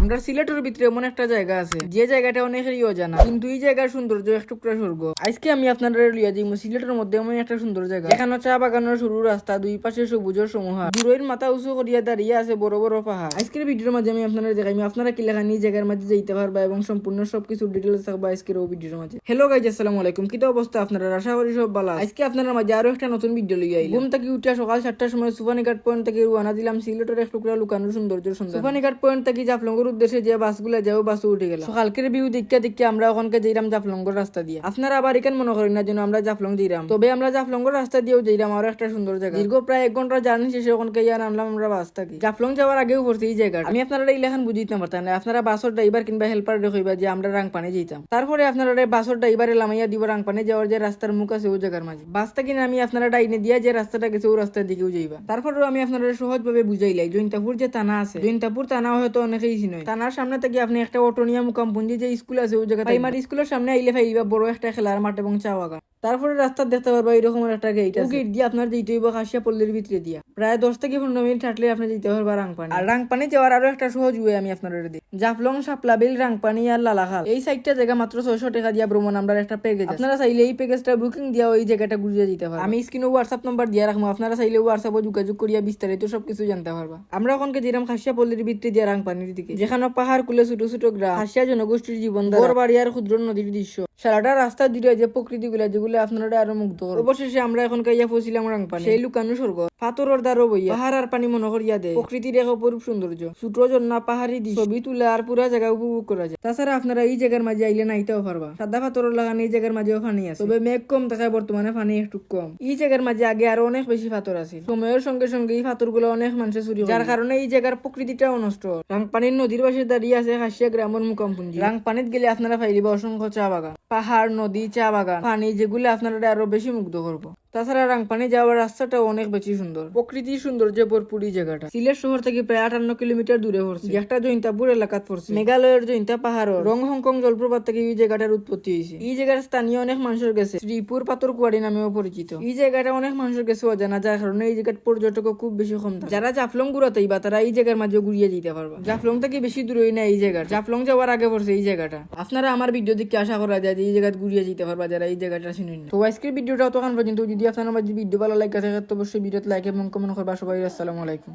আমরা সিলেটের ভিতরে এমন একটা জায়গা আছে, যে জায়গাটা অনেকেরই অজানা। কিন্তু এই জায়গার সৌন্দর্য এক টুকরা স্বর্গ। আজকে আমি আপনারা লিয়া যাই সিলেটের মধ্যে এমন একটা সুন্দর জায়গা। এখানে চা বাগানের সরু রাস্তা, দুই পাশে সবুজের সমূহ। দূরের মাথা উঁচু করিয়া দাঁড়িয়ে আছে বড় বড় পাহাড়। আজকের ভিডিওর মাঝে আমি আপনারা দেখাই আমি আপনারা কি লেখা এই জায়গার মাঝে যাইতে পারবা এবং সম্পূর্ণ সবকিছু ডিটেলস থাকবে আজকের ওই ভিডিওর মাঝে। হ্যালো গাইজ আসসালামু আলাইকুম। কি অবস্থা আপনারা? আশা করি সব ভালো আজকে আপনারা মাঝে আরও একটা নতুন ভিডিও লইয়া আইলাম। ঘুম থেকে উঠে সকাল সাতটার সময় সুফানিঘাট পয়েন্ট থেকে রওনা দিলাম সিলেটের এক টুকরা লুকানোর সৌন্দর্যের সন্ধান। সুফানিঘাট পয়েন্ট থেকে জাফলঙ্গের উদ্দেশ্যে যে বাসগুলো যাও বাসে উঠে গেলাম সকালকের ভিউ দেখতে দেখতে আমরা ওখানকে যাইলাম জাফলঙ্গর রাস্তা দিয়ে। আপনারা আবার এখান মনে করেন না যেন আমরা জাফলং যাইলাম তবে আমরা জাফলঙ্গর রাস্তা দিয়েও যাইলাম আরও একটা সুন্দর জায়গা। দীর্ঘ প্রায় এক ঘণ্টা জার্নি শেষে ওখানকে ইয়া নামলাম আমরা বাস থাকি। জাফলং যাওয়ার আগেও পড়ছি এই জায়গা আমি আপনারা এই লেখান বুঝিতে পারতাম না। আপনারা বাসর ড্রাইভার কিংবা হেল্পার দেখইবা যে আমরা রাংপানে যেতাম তারপরে আপনারা বাসর ড্রাইভারে লামাইয়া দিব রাংপানে যাওয়ার যে রাস্তার মুখ আছে ওই জায়গার মাঝে। বাস থেকে আমি আপনারা ডাইনে দিয়া যে রাস্তাটা গেছে ওই রাস্তার দিকেও যাইবা। তারপরেও আমি আপনারা সহজ ভাবে বুঝাইলাই। জৈন্তাপুর যে থানা আছে, জৈন্তাপুর থানা হয়তো অনেকেই চিনয় থানার সামনে থেকে আপনি একটা অটো নিয়ে মুকামপুঞ্জি যে স্কুল আছে ওই জায়গায় আমার স্কুলের সামনে আইলে ফাইবা বড় একটা খেলার মাঠ এবং চাওয়া তারপরে রাস্তা দেখতে পারবা এরকম একটা গেট আছে। গেট দিয়ে আপনার যেতে হইব খাসিয়া পল্লীর ভিতরে দিয়া। প্রায় দশ থেকে পনেরো মিনিট হাঁটলে আপনি যেতে পারবা রাংপানি। আর রাংপানি যাওয়ার আরও একটা সহজ ওয়ে আমি আপনার দিই। জাফলং সাপলাবিল রাংপানি আর লালাখাল। এই সাইডটা জায়গা মাত্র ছয়শো টাকা দিয়া ভ্রমণ আমরা একটা প্যাকেজ আপনারা চাইলে এই প্যাকেজটা বুকিং দিয়া ওই জায়গাটা ঘুরিয়ে যেতে পারবেন আমি স্ক্রিনে হোয়াটসঅ্যাপ নাম্বার দিয়া রাখব। আপনারা চাইলে হোয়াটসঅ্যাপে যোগাযোগ করিয়া বিস্তারিত সবকিছু জানতে পারবা। আমরা ওখানকে যেরাম খাসিয়া পল্লীর ভিতরে দিয়া রাংপানির দিকে। যেখানে পাহাড় কুলে ছোট ছোট গ্রাম। খাসিয়া জনগোষ্ঠীর জীবন বাড়ি আর ক্ষুদ্র নদীর দৃশ্য। সারাটা রাস্তা জুড়ে যে প্রকৃতি গুলা যেগুলো আপনারা আরও মুগ্ধ অবশেষে আমরা এখন কাইয়া পৌঁছিলাম রাংপানি। সেই লুকানো স্বর্গ। পাথরের দ্বারও বইয়া। পাহাড় আর পানি মনে করিয়া দেয় প্রকৃতির এক অপরূপ সৌন্দর্য। ছোট জন্না পাহাড়ি দৃশ্য। ছবি তুলে আর পুরা জায়গা উপভোগ করা যায়। তাছাড়া আপনারা এই জায়গার মাঝে আইলে নাইতেও পারবা। সাদা পাথরের লাগান এই জায়গার মাঝেও পানি আছে। তবে মেঘ কম থাকায় বর্তমানে পানি একটু কম। এই জায়গার মাঝে আগে আরও অনেক বেশি পাথর আছে। সময়ের সঙ্গে সঙ্গে এই পাথরগুলো অনেক মানুষের চুরি যার কারণে এই জায়গার প্রকৃতিটাও নষ্ট। রাংপানির নদীর পাশে দাঁড়িয়ে আছে খাসিয়া গ্রামের মুকামপুঞ্জি। রাংপানিত গেলে আপনারা ফাইলিবা অসংখ্য চা বাগান। পাহাড় নদী চা বাগান। পানি যেগুলো আপনারা আরও বেশি মুগ্ধ করব। তাছাড়া রাংপানি যাওয়ার রাস্তাটা অনেক বেশি সুন্দর। প্রকৃতি সৌন্দর্যে ভরপুর এই জায়গাটা। সিলেট শহর থেকে প্রায় আটান্ন কিলোমিটার দূরে পড়ছে। একটা জৈন্তাপুর এলাকাত পড়ছে। মেঘালয়ের জৈন্তা পাহাড় রং হংকং জলপ্রপাত থেকে এই জায়গাটার উৎপত্তি হয়েছে। এই জায়গার স্থানীয় অনেক মানুষের গেছে শ্রীপুর পাথর কুয়ারি নামেও পরিচিত। এই জায়গাটা অনেক মানুষের গেছে অজানা যার কারণে এই জায়গার পর্যটক খুব বেশি কম থাকে। যারা জাফলং ঘুরাতেই বা তারা এই জায়গার মাঝে ঘুরিয়ে যেতে পারবা। জাফলং থেকে বেশি দূরই না এই জায়গা জাফলং যাওয়ার আগে পড়ছে এই জায়গাটা। আপনারা আমার ভিডিও দেখে আশা করা যায় যে এই জায়গায় ঘুরিয়ে যেতে পারবা যারা এই জায়গাটা চিনুন তো আজকের ভিডিওটা তখন পর্যন্ত যদি আপনার মাঝে ভিডিও ভালো লাগে থাকে তো অবশ্যই ভিডিওতে লাইক এবং কমেন্ট করবা। সবাই, আসসালামু আলাইকুম।